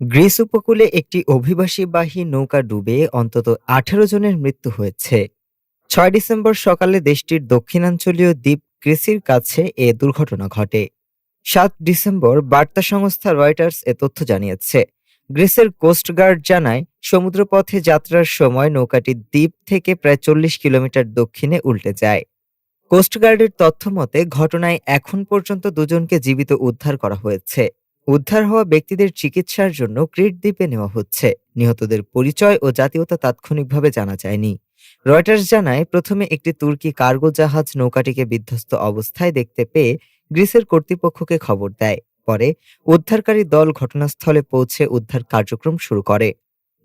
Greece উপকূলে একটি অভিবাসীবাহী নৌকা ডুবে অন্তত আঠারো জনের মৃত্যু হয়েছে। ছয় ডিসেম্বর সকালে দেশটির দক্ষিণাঞ্চলীয় দ্বীপ ক্রিসির কাছে এ দুর্ঘটনা ঘটে। সাত ডিসেম্বর বার্তা সংস্থা রয়টার্স এ তথ্য জানিয়েছে, গ্রিসের কোস্টগার্ড জানায়, সমুদ্রপথে যাত্রার সময় নৌকাটি দ্বীপ থেকে প্রায় চল্লিশ কিলোমিটার দক্ষিণে উল্টে যায়। কোস্টগার্ডের তথ্য মতে, ঘটনায় এখন পর্যন্ত দুজনকে জীবিত উদ্ধার করা হয়েছে। উদ্ধার হওয়া ব্যক্তিদের চিকিৎসার জন্য ক্রিট দ্বীপে নেওয়া হচ্ছে। নিহতদের পরিচয় ও জাতীয়তা তাৎক্ষণিকভাবে জানা যায়নি। রয়টার্স জানায়, প্রথমে একটি তুর্কি কার্গো জাহাজ নৌকাটিকে বিধ্বস্ত অবস্থায় দেখতে পেয়ে গ্রিসের কর্তৃপক্ষকে খবর দেয়। পরে উদ্ধারকারী দল ঘটনাস্থলে পৌঁছে উদ্ধার কার্যক্রম শুরু করে।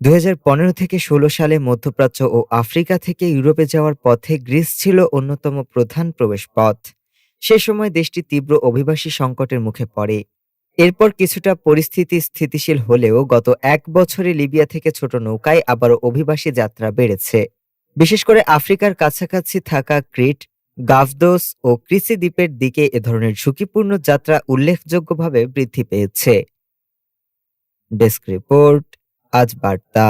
দু হাজার পনেরো থেকে ষোলো সালে মধ্যপ্রাচ্য ও আফ্রিকা থেকে ইউরোপে যাওয়ার পথে গ্রিস ছিল অন্যতম প্রধান প্রবেশপথ। সে সময় দেশটি তীব্র অভিবাসী সংকটের মুখে পড়ে। এরপর কিছুটা পরিস্থিতি স্থিতিশীল হলেও গত এক বছরে লিবিয়া থেকে ছোট নৌকায় আবারও অভিবাসী যাত্রা বেড়েছে। বিশেষ করে আফ্রিকার কাছাকাছি থাকা ক্রিট গাভদোস ও কৃষি দ্বীপের দিকে এ ধরনের ঝুঁকিপূর্ণ যাত্রা উল্লেখযোগ্যভাবে বৃদ্ধি পেয়েছে। ডেস্ক রিপোর্ট, আজ বার্তা।